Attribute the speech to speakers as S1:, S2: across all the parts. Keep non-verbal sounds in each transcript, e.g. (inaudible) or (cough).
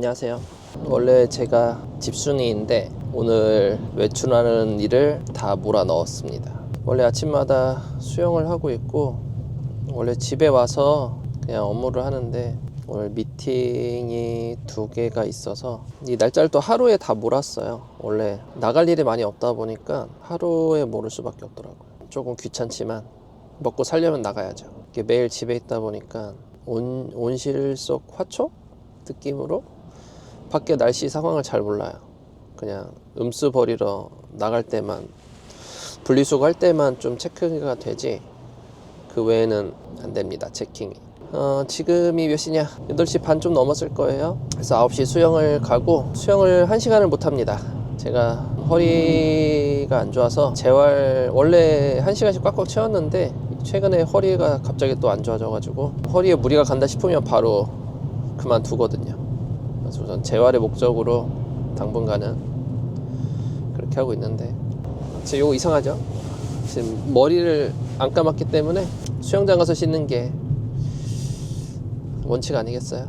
S1: 안녕하세요. 원래 제가 집순이인데 오늘 외출하는 일을 다 몰아 넣었습니다. 원래 아침마다 수영을 하고 있고 원래 집에 와서 그냥 업무를 하는데 오늘 미팅이 두 개가 있어서 이 날짜를 또 하루에 다 몰았어요. 원래 나갈 일이 많이 없다 보니까 하루에 모를 수밖에 없더라고요. 조금 귀찮지만 먹고 살려면 나가야죠. 매일 집에 있다 보니까 온, 온실 속 화초 느낌으로 밖에 날씨 상황을 잘 몰라요. 그냥 음수 버리러 나갈 때만 분리수거 할 때만 좀 체크가 되지 그 외에는 안 됩니다. 체킹이. 어, 지금이 몇 시냐? 8시 반 좀 넘었을 거예요. 그래서 9시 수영을 가고 수영을 1시간을 못 합니다. 제가 허리가 안 좋아서 재활 원래 1시간씩 꽉꽉 채웠는데 최근에 허리가 갑자기 또 안 좋아져 가지고 허리에 무리가 간다 싶으면 바로 그만두거든요. 우선 재활의 목적으로 당분간은 그렇게 하고 있는데 지금 이거 이상하죠? 지금 머리를 안 감았기 때문에 수영장 가서 씻는 게 원칙 아니겠어요?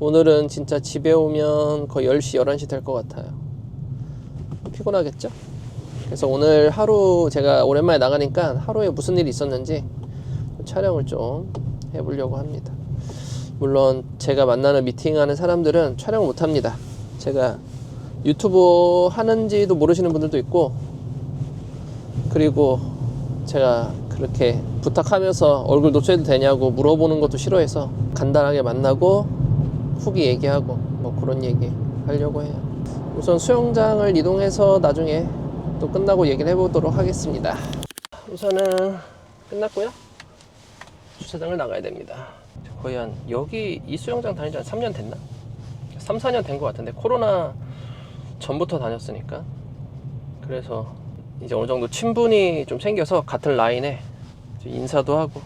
S1: 오늘은 진짜 집에 오면 거의 10시, 11시 될 것 같아요. 피곤하겠죠? 그래서 오늘 하루 제가 오랜만에 나가니까 하루에 무슨 일이 있었는지 촬영을 좀 해보려고 합니다. 물론 제가 만나는 미팅하는 사람들은 촬영을 못 합니다. 제가 유튜브 하는지도 모르시는 분들도 있고 그리고 제가 그렇게 부탁하면서 얼굴 노출해도 되냐고 물어보는 것도 싫어해서 간단하게 만나고 후기 얘기하고 뭐 그런 얘기 하려고 해요. 우선 수영장을 이동해서 나중에 또 끝나고 얘기를 해보도록 하겠습니다. 우선은 끝났고요. 주차장을 나가야 됩니다. 거의 한 여기 이 수영장 다닌 지 한 3년 됐나? 3, 4년 된 것 같은데 코로나 전부터 다녔으니까 그래서 이제 어느 정도 친분이 좀 생겨서 같은 라인에 인사도 하고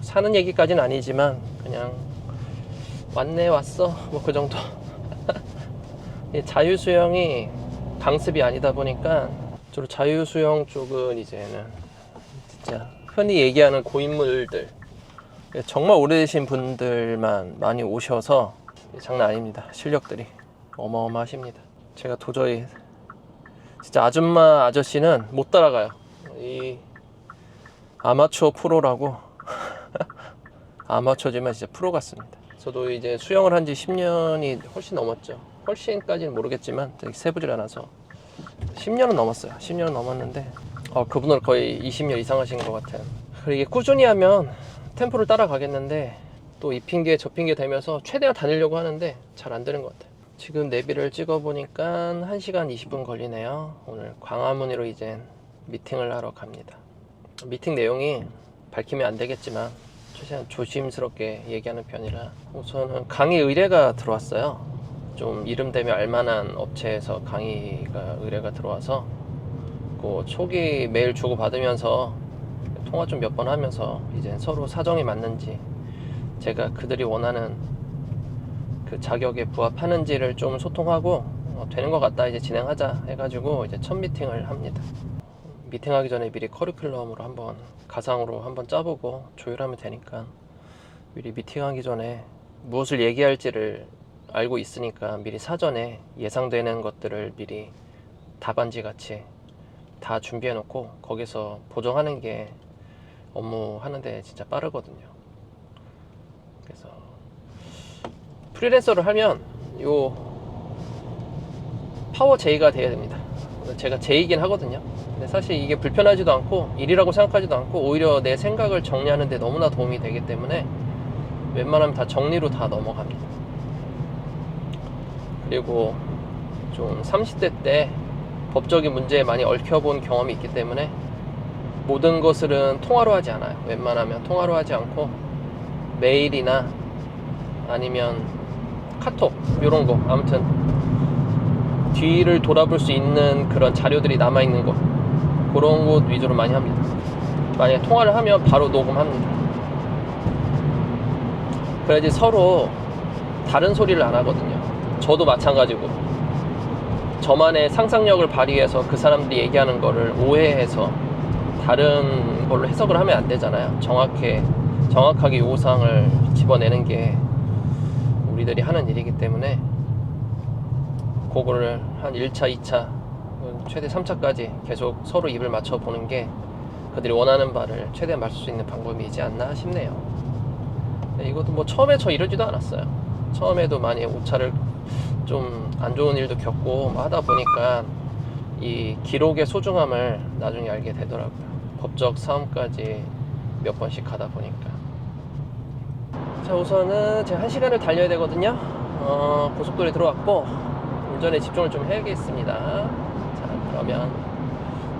S1: 사는 얘기까지는 아니지만 그냥 왔네 왔어 뭐 그 정도 (laughs) 이 자유 수영이 강습이 아니다 보니까 주로 자유 수영 쪽은 이제는 진짜 흔히 얘기하는 고인물들 정말 오래되신 분들만 많이 오셔서 장난 아닙니다. 실력들이 어마어마하십니다. 제가 도저히 진짜 아줌마 아저씨는 못 따라가요. 이 아마추어 프로라고. (laughs) 아마추어지만 진짜 프로 같습니다. 저도 이제 수영을 한 지 10년이 훨씬 넘었죠. 훨씬까지는 모르겠지만 세부질 않아서 10년은 넘었어요. 10년은 넘었는데 어, 그분은 거의 20년 이상 하신 것 같아요. 그리고 이게 꾸준히 하면 템포를 따라가겠는데 또 이 핑계 저 핑계 되면서 최대한 다니려고 하는데 잘 안 되는 것 같아요. 지금 내비를 찍어 보니까 1시간 20분 걸리네요. 오늘 광화문으로 이제 미팅을 하러 갑니다. 미팅 내용이 밝히면 안 되겠지만 최대한 조심스럽게 얘기하는 편이라 우선은 강의 의뢰가 들어왔어요. 좀 이름 되면 알만한 업체에서 강의가 의뢰가 들어와서 그 초기 메일 주고 받으면서 통화 좀 몇 번 하면서 이제 서로 사정이 맞는지 제가 그들이 원하는 그 자격에 부합하는지를 좀 소통하고 어, 되는 것 같다 이제 진행하자 해가지고 이제 첫 미팅을 합니다. 미팅하기 전에 미리 커리큘럼으로 한번 가상으로 한번 짜보고 조율하면 되니까 미리 미팅하기 전에 무엇을 얘기할지를 알고 있으니까 미리 사전에 예상되는 것들을 미리 답안지 같이 다 준비해 놓고 거기서 보정하는 게 업무 하는데 진짜 빠르거든요. 그래서 프리랜서를 하면 요 파워 J가 돼야 됩니다. 제가 J이긴 하거든요. 근데 사실 이게 불편하지도 않고 일이라고 생각하지도 않고 오히려 내 생각을 정리하는데 너무나 도움이 되기 때문에 웬만하면 다 정리로 다 넘어갑니다. 그리고 좀 30대 때 법적인 문제에 많이 얽혀본 경험이 있기 때문에 모든 것들은 통화로 하지 않아요. 웬만하면 통화로 하지 않고 메일이나 아니면 카톡 이런 거 아무튼 뒤를 돌아볼 수 있는 그런 자료들이 남아 있는 곳 그런 곳 위주로 많이 합니다. 만약에 통화를 하면 바로 녹음합니다. 그래야지 서로 다른 소리를 안 하거든요. 저도 마찬가지고 저만의 상상력을 발휘해서 그 사람들이 얘기하는 거를 오해해서 다른 걸로 해석을 하면 안 되잖아요. 정확해 정확하게 요구사항을 집어내는 게 우리 우리들이 하는 일이기 때문에 그거를 한 1차, 2차, 최대 3차까지 계속 서로 입을 맞춰 보는 게 그들이 원하는 바를 최대한 맞출 수 있는 방법이지 않나 싶네요. 네, 이것도 뭐 처음에 저 이러지도 않았어요. 처음에도 많이 오차를 좀 안 좋은 일도 겪고 뭐 하다 보니까 이 기록의 소중함을 나중에 알게 되더라고요. 법적 싸움까지 몇 번씩 가다 보니까. 자, 우선은 제가 한 시간을 달려야 되거든요. 어, 고속도로에 들어왔고, 운전에 집중을 좀 해야겠습니다. 자, 그러면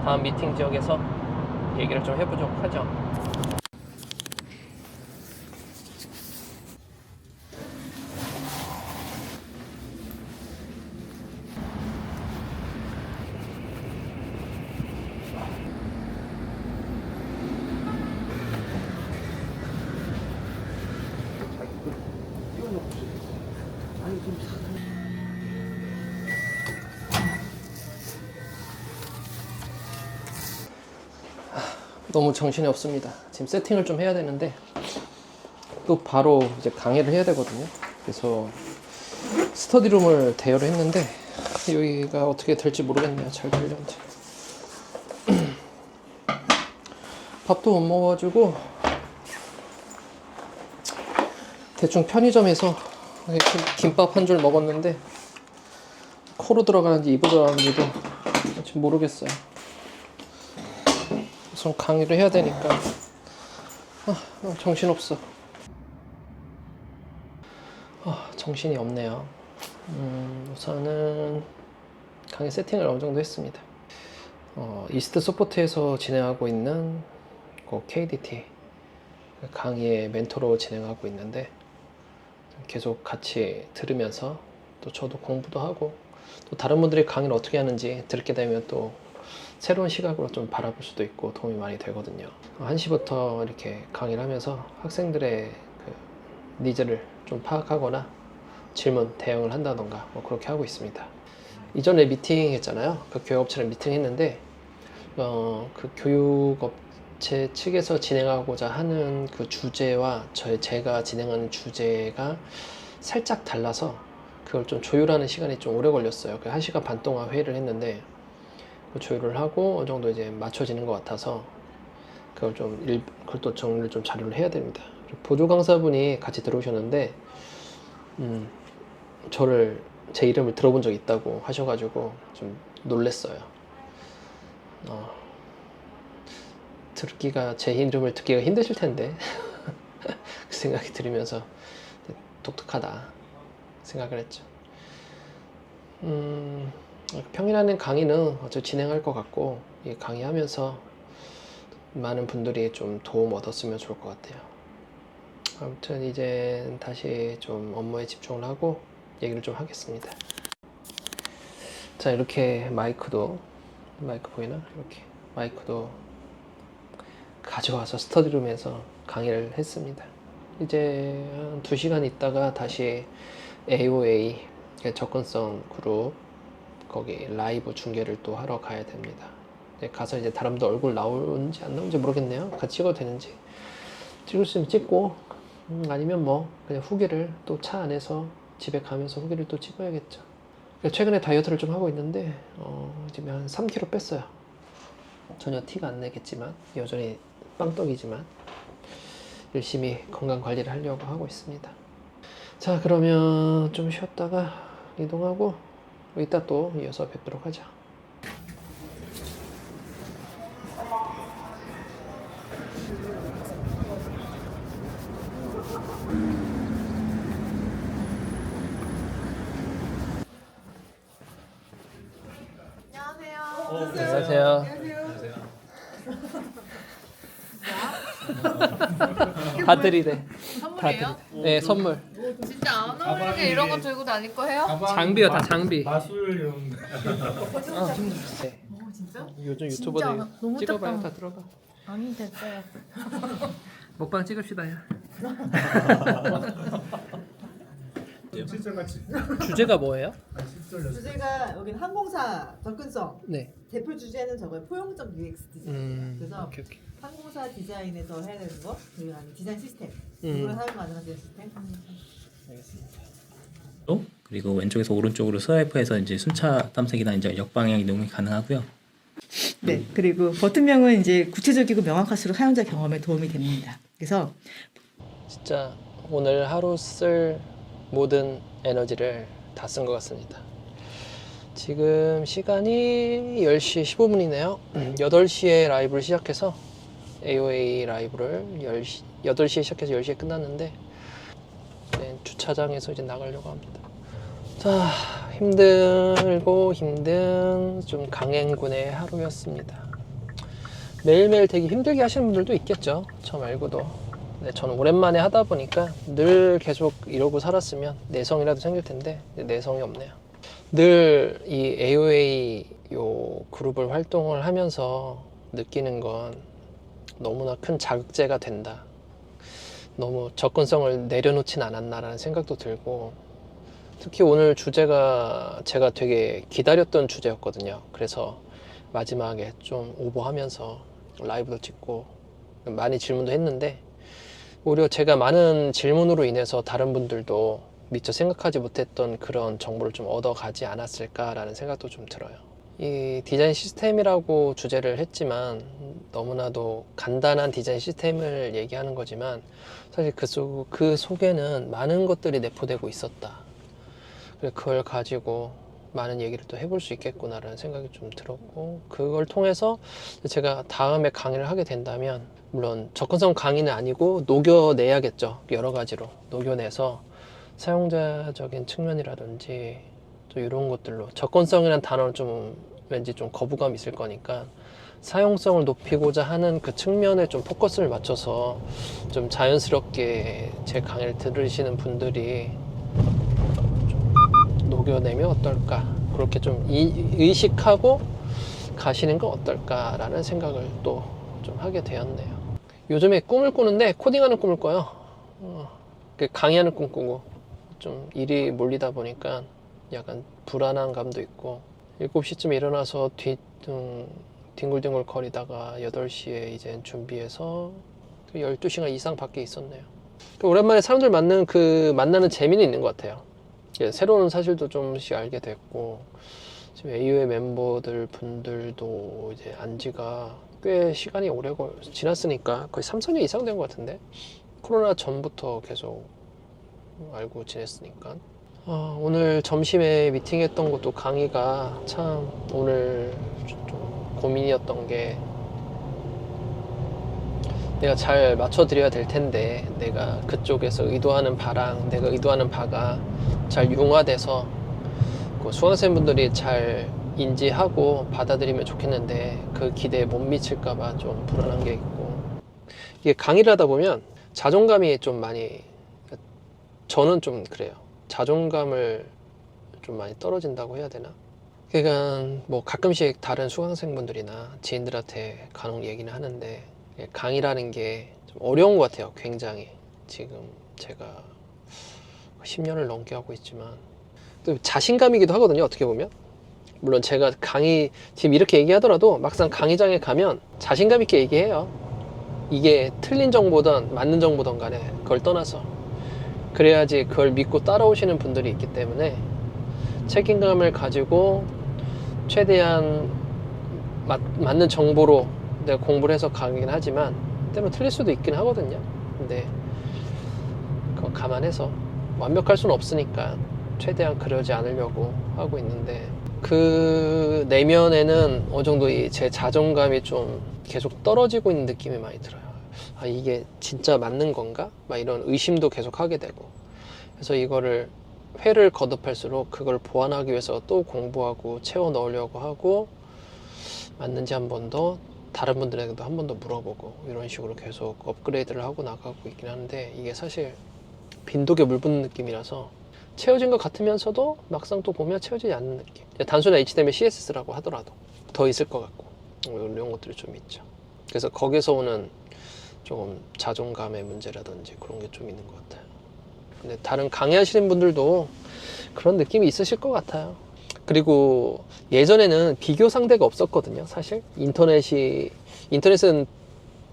S1: 다음 미팅 지역에서 얘기를 좀 해보도록 하죠. 너무 정신이 없습니다. 지금 세팅을 좀 해야 되는데 또 바로 이제 강의를 해야 되거든요. 그래서 스터디룸을 대여를 했는데 여기가 어떻게 될지 모르겠네요. 잘 되려는지. (clears throat) 밥도 못 먹어가지고 대충 편의점에서 김밥 한 줄 먹었는데 코로 들어가는지 입으로 들어가는지도 지금 모르겠어요. 우선 강의를 해야 되니까. 아, 아, 정신없어. 아, 정신이 없네요. 음, 우선은 강의 세팅을 어느 정도 했습니다. 어, 이스트 소포트에서 진행하고 있는 그 KDT 강의의 멘토로 진행하고 있는데 계속 같이 들으면서 또 저도 공부도 하고 또 다른 분들이 강의를 어떻게 하는지 듣게 되면 또 새로운 시각으로 좀 바라볼 수도 있고 도움이 많이 되거든요. 1시부터 이렇게 강의를 하면서 학생들의 그 니즈를 좀 파악하거나 질문 대응을 한다던가 뭐 그렇게 하고 있습니다. 이전에 미팅 했잖아요. 그 교육업체랑 미팅 했는데 어, 그 교육업체 측에서 진행하고자 하는 그 주제와 저 제가 진행하는 주제가 살짝 달라서 그걸 좀 조율하는 시간이 좀 오래 걸렸어요. 그 1시간 반 동안 회의를 했는데 그 조율을 하고 어느 정도 이제 맞춰지는 것 같아서 그걸 좀 일, 그걸 또 정리를 좀 자료를 해야 됩니다. 보조 강사분이 같이 들어오셨는데 음, 저를 제 이름을 들어본 적 있다고 하셔가지고 좀 놀랬어요. 어, 듣기가 제 이름을 듣기가 힘드실 텐데 (laughs) 그 생각이 들으면서 독특하다 생각을 했죠. 음, 평일에는 강의는 어차피 진행할 것 같고 이 강의하면서 많은 분들이 좀 도움 얻었으면 좋을 것 같아요. 아무튼 이제 다시 좀 업무에 집중을 하고 얘기를 좀 하겠습니다. 자 이렇게 마이크도 마이크 보이나 이렇게 마이크도 가져와서 스터디룸에서 강의를 했습니다. 이제 한 2시간 있다가 다시 AOA 접근성 그룹 거기 라이브 중계를 또 하러 가야 됩니다. 네, 가서 이제 분들 얼굴 나오는지 안 나오는지 모르겠네요. 같이 찍어도 되는지 찍을 수 있으면 찍고 음, 아니면 뭐 그냥 후기를 또 차 안에서 집에 가면서 후기를 또 찍어야겠죠. 그러니까 최근에 다이어트를 좀 하고 있는데 어, 지금 한 3kg 뺐어요. 전혀 티가 안 내겠지만 여전히 빵떡이지만 열심히 건강 관리를 하려고 하고 있습니다. 자 그러면 좀 쉬었다가 이동하고 이따 또 이어서 뵙도록 하자.
S2: 안녕하세요.
S1: 안녕하세요. 바들이래.
S2: 선물이에요?
S1: 네 선물.
S2: 진짜 안 어울리게 이런 거 들고 다닐 거예요?
S1: 장비요 다 장비.
S3: 마술용
S1: 아. 네.
S2: 어 진짜?
S1: 요즘 유튜버들
S2: 너무
S1: 찍어봐요.
S2: 다
S1: 들어가.
S2: 아니 됐어요. (laughs)
S1: 먹방 찍읍시다 야. (laughs)
S3: 실제 같이
S1: 주제가 뭐예요?
S4: 주제가 여기는 항공사 접근성
S1: 네.
S4: 대표 주제는 저거예요 포용적 UX 디자인
S1: 음.
S4: 그래서
S1: 오케이 오케이.
S4: 항공사 디자인에서 해야 되는 거 그리고 아니면 디자인 시스템
S1: 음.
S4: 이걸 사용 가능한 디자인 시스템
S1: 알겠습니다.
S3: 그리고 왼쪽에서 오른쪽으로 스와이프해서 이제 순차 탐색이나 이제 역방향 이동이 가능하고요.
S4: 네. 그리고 버튼명은 이제 구체적이고 명확할수록 사용자 경험에 도움이 됩니다. 그래서
S1: 진짜 오늘 하루 쓸 모든 에너지를 다 쓴 것 같습니다. 지금 시간이 10시 15분이네요. 8시에 라이브를 시작해서 AOA 라이브를 10시, 8시에 시작해서 10시에 끝났는데 주차장에서 이제 나가려고 합니다. 자, 힘들고 힘든 좀 강행군의 하루였습니다. 매일매일 되게 힘들게 하시는 분들도 있겠죠. 저 말고도. 근데 저는 오랜만에 하다 보니까 늘 계속 이러고 살았으면 내성이라도 생길 텐데 내성이 없네요. 늘 이 AOA 요 그룹을 활동을 하면서 느끼는 건 너무나 큰 자극제가 된다. 너무 접근성을 내려놓진 않았나라는 생각도 들고 특히 오늘 주제가 제가 되게 기다렸던 주제였거든요. 그래서 마지막에 좀 오버하면서 라이브도 찍고 많이 질문도 했는데 오히려 제가 많은 질문으로 인해서 다른 분들도 미처 생각하지 못했던 그런 정보를 좀 얻어가지 않았을까라는 생각도 좀 들어요. 이 디자인 시스템이라고 주제를 했지만 너무나도 간단한 디자인 시스템을 얘기하는 거지만 사실 그, 속, 그 속에는 많은 것들이 내포되고 있었다. 그걸 가지고 많은 얘기를 또 해볼 수 있겠구나라는 생각이 좀 들었고 그걸 통해서 제가 다음에 강의를 하게 된다면 물론 접근성 강의는 아니고 녹여내야겠죠 여러 가지로 녹여내서 사용자적인 측면이라든지 또 이런 것들로 접근성이라는 단어는 좀 왠지 좀 거부감 있을 거니까 사용성을 높이고자 하는 그 측면에 좀 포커스를 맞춰서 좀 자연스럽게 제 강의를 들으시는 분들이 좀 녹여내면 어떨까 그렇게 좀 이- 의식하고 가시는 건 어떨까라는 생각을 또 좀 하게 되었네요. 요즘에 꿈을 꾸는데 코딩하는 꿈을 꿔요. 어, 그 강의하는 꿈 꾸고 좀 일이 몰리다 보니까 약간 불안한 감도 있고 7시쯤 일어나서 뒤, 음, 뒹굴뒹굴 거리다가 8시에 이제 준비해서 그 12시간 이상 밖에 있었네요. 그 오랜만에 사람들 만나는 그 만나는 재미는 있는 것 같아요. 예, 새로운 사실도 좀씩 알게 됐고 지금 AU의 멤버들 분들도 이제 안지가 꽤 시간이 오래 걸 지났으니까 거의 3, 4년 이상 된 것 같은데 코로나 전부터 계속 알고 지냈으니까 아, 오늘 점심에 미팅했던 것도 강의가 참 오늘 좀 고민이었던 게 내가 잘 맞춰드려야 될 텐데 내가 그쪽에서 의도하는 바랑 내가 의도하는 바가 잘 융화돼서 그 수강생분들이 잘 인지하고 받아들이면 좋겠는데 그 기대에 못 미칠까봐 좀 불안한 게 있고. 이게 강의를 하다 보면 자존감이 좀 많이 저는 좀 그래요 자존감을 좀 많이 떨어진다고 해야 되나? 그러니까 뭐 가끔씩 다른 수강생분들이나 지인들한테 간혹 얘기는 하는데 강의라는 게 좀 어려운 것 같아요 굉장히. 지금 제가 10년을 넘게 하고 있지만. 또 자신감이기도 하거든요 어떻게 보면. 물론 제가 강의 지금 이렇게 얘기하더라도 막상 강의장에 가면 자신감 있게 얘기해요. 이게 틀린 정보든 맞는 정보든 간에 그걸 떠나서 그래야지 그걸 믿고 따라오시는 분들이 있기 때문에 책임감을 가지고 최대한 맞, 맞는 정보로 내가 공부를 해서 강의긴 하지만 때로 틀릴 수도 있긴 하거든요 근데 그거 감안해서 완벽할 수는 없으니까 최대한 그러지 않으려고 하고 있는데 그 내면에는 어느 정도 이제 자존감이 좀 계속 떨어지고 있는 느낌이 많이 들어요. 아, 이게 진짜 맞는 건가? 막 이런 의심도 계속 하게 되고. 그래서 이거를 회를 거듭할수록 그걸 보완하기 위해서 또 공부하고 채워 넣으려고 하고 맞는지 한 번 더 다른 분들에게도 한 번 더 물어보고 이런 식으로 계속 업그레이드를 하고 나가고 있긴 한데 이게 사실 빈독에 물 붓는 느낌이라서 채워진 것 같으면서도 막상 또 보면 채워지지 않는 느낌. 단순한 HTML, CSS라고 하더라도 더 있을 것 같고 뭐 이런 것들이 좀 있죠. 그래서 거기서 오는 조금 자존감의 문제라든지 그런 게 좀 있는 것 같아요. 근데 다른 강의하시는 분들도 그런 느낌이 있으실 것 같아요. 그리고 예전에는 비교 상대가 없었거든요. 사실 인터넷이 인터넷은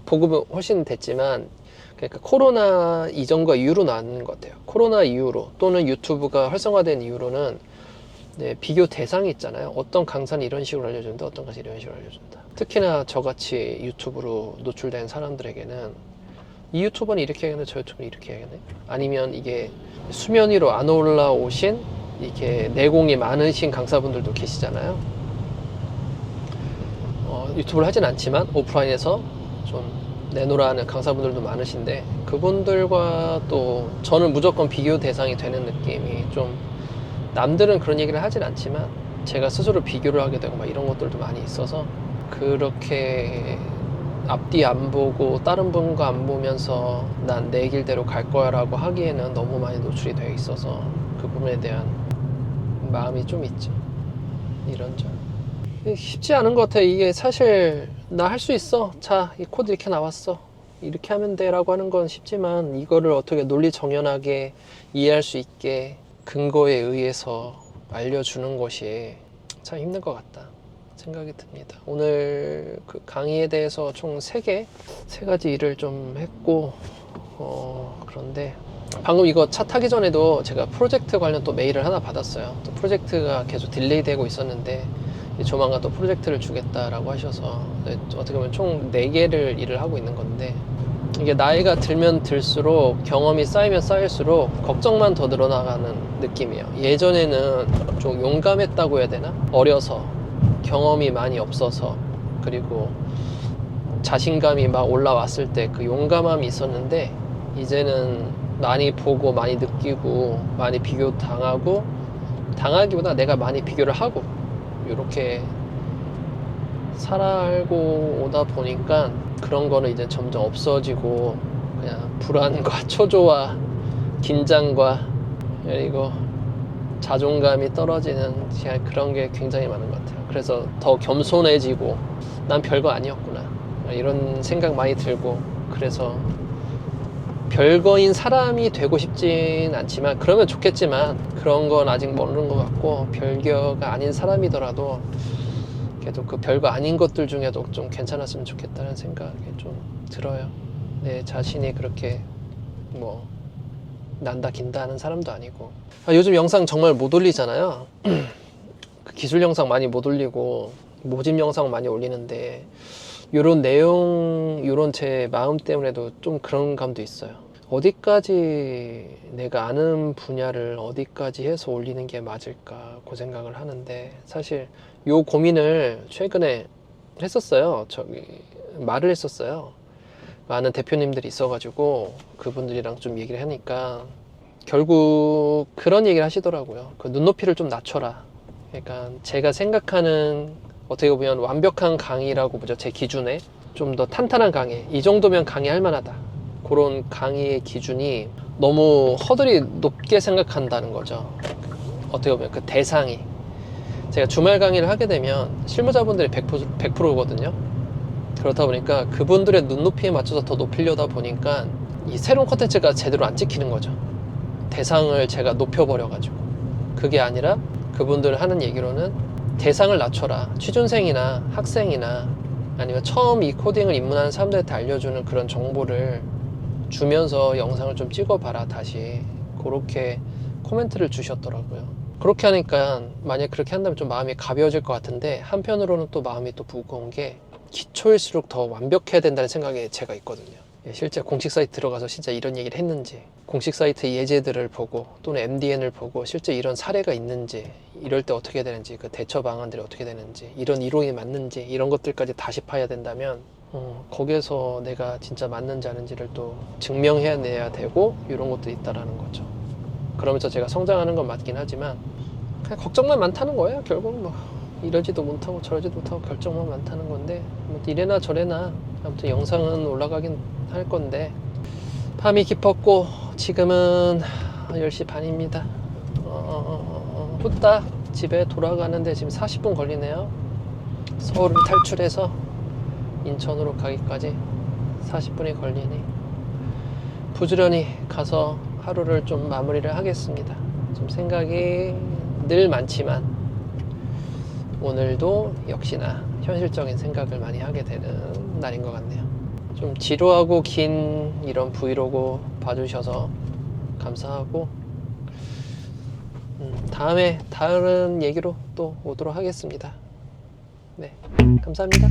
S1: 보급은 훨씬 됐지만 그러니까 코로나 이전과 이후로 나는 것 같아요. 코로나 이후로 또는 유튜브가 활성화된 이후로는 네, 비교 대상이 있잖아요. 어떤 강사는 이런 식으로 알려준다, 어떤 강사는 이런 식으로 알려준다. 특히나 저같이 유튜브로 노출된 사람들에게는 이 유튜버는 이렇게 해야겠네, 저 유튜버는 이렇게 해야겠네. 아니면 이게 수면 위로 안 올라오신 이렇게 내공이 많으신 강사분들도 계시잖아요. 어, 유튜브를 하진 않지만 오프라인에서 좀 내놓으라는 강사분들도 많으신데 그분들과 또 저는 무조건 비교 대상이 되는 느낌이 좀 남들은 그런 얘기를 하진 않지만 제가 스스로 비교를 하게 되고 막 이런 것들도 많이 있어서 그렇게 앞뒤 안 보고 다른 분과 안 보면서 난 내 길대로 갈 거야 라고 하기에는 너무 많이 노출이 되어 있어서 그 부분에 대한 마음이 좀 있죠. 이런저런. 쉽지 않은 것 같아. 이게 사실 나 할 수 있어. 자, 이 코드 이렇게 나왔어. 이렇게 하면 돼 라고 하는 건 쉽지만 이거를 어떻게 논리 정연하게 이해할 수 있게 근거에 의해서 알려주는 것이 참 힘든 것 같다 생각이 듭니다. 오늘 그 강의에 대해서 총 3개, 세 가지 일을 좀 했고, 어, 그런데 방금 이거 차 타기 전에도 제가 프로젝트 관련 또 메일을 하나 받았어요. 또 프로젝트가 계속 딜레이 되고 있었는데, 조만간 또 프로젝트를 주겠다라고 하셔서, 네, 어떻게 보면 총 4개를 일을 하고 있는 건데, 이게 나이가 들면 들수록 경험이 쌓이면 쌓일수록 걱정만 더 늘어나가는 느낌이에요. 예전에는 좀 용감했다고 해야 되나? 어려서 경험이 많이 없어서 그리고 자신감이 막 올라왔을 때 그 용감함이 있었는데 이제는 많이 보고 많이 느끼고 많이 비교 당하고 당하기보다 내가 많이 비교를 하고 이렇게 살아알고 오다 보니까 그런 거는 이제 점점 없어지고 그냥 불안과 (laughs) 초조와 긴장과 그리고 자존감이 떨어지는 그런 게 굉장히 많은 것 같아요. 그래서 더 겸손해지고 난 별거 아니었구나 이런 생각 많이 들고 그래서 별거인 사람이 되고 싶진 않지만 그러면 좋겠지만 그런 건 아직 모르는 것 같고 별거가 아닌 사람이더라도 그래도 그 별거 아닌 것들 중에도 좀 괜찮았으면 좋겠다는 생각이 좀 들어요. 내 자신이 그렇게 뭐 난다 긴다 하는 사람도 아니고 아, 요즘 영상 정말 못 올리잖아요. (clears throat) 그 기술 영상 많이 못 올리고 모집 영상 많이 올리는데 요런 내용 요런 제 마음 때문에도 좀 그런 감도 있어요. 어디까지 내가 아는 분야를 어디까지 해서 올리는 게 맞을까 그 생각을 하는데 사실 요 고민을 최근에 했었어요. 저기 말을 했었어요. 많은 대표님들이 있어가지고 그분들이랑 좀 얘기를 하니까 결국 그런 얘기를 하시더라고요. 그 눈높이를 좀 낮춰라. 그러니까 제가 생각하는 어떻게 보면 완벽한 강의라고 보죠. 제 기준에 좀 더 탄탄한 강의. 이 정도면 강의할 만하다. 그런 강의의 기준이 너무 허들이 높게 생각한다는 거죠. 어떻게 보면 그 대상이. 제가 주말 강의를 하게 되면 실무자분들이 100%, 100%거든요. 그렇다 보니까 그분들의 눈높이에 맞춰서 더 높이려다 보니까 이 새로운 컨텐츠가 제대로 안 찍히는 거죠. 대상을 제가 높여버려가지고. 그게 아니라 그분들 하는 얘기로는 대상을 낮춰라. 취준생이나 학생이나 아니면 처음 이 코딩을 입문하는 사람들한테 알려주는 그런 정보를 주면서 영상을 좀 찍어봐라, 다시. 그렇게 코멘트를 주셨더라고요. 그렇게 하니까 만약 그렇게 한다면 좀 마음이 가벼워질 것 같은데 한편으로는 또 마음이 또 무거운 게 기초일수록 더 완벽해야 된다는 생각에 제가 있거든요. 예, 실제 공식 사이트 들어가서 진짜 이런 얘기를 했는지 공식 사이트 예제들을 보고 또는 MDN을 보고 실제 이런 사례가 있는지 이럴 때 어떻게 되는지 그 대처 방안들이 어떻게 되는지 이런 이론이 맞는지 이런 것들까지 다시 파야 된다면 어, 거기에서 내가 진짜 맞는지 아닌지를 또 증명해내야 되고 이런 것도 있다라는 거죠. 그러면서 제가 성장하는 건 맞긴 하지만 그냥 걱정만 많다는 거예요. 결국 뭐 이러지도 못하고 저러지도 못하고 결정만 많다는 건데 뭐 이래나 저래나 아무튼 영상은 올라가긴 할 건데 밤이 깊었고 지금은 10시 반입니다. 어, 어, 어, 어, 후딱 집에 돌아가는데 지금 40분 걸리네요. 서울을 탈출해서 인천으로 가기까지 40분이 걸리니 부지런히 가서 하루를 좀 마무리를 하겠습니다. 좀 생각이 늘 많지만 오늘도 역시나 현실적인 생각을 많이 하게 되는 날인 것 같네요. 좀 지루하고 긴 이런 브이로그 봐주셔서 감사하고 음, 다음에 다른 얘기로 또 오도록 하겠습니다. 네, 감사합니다.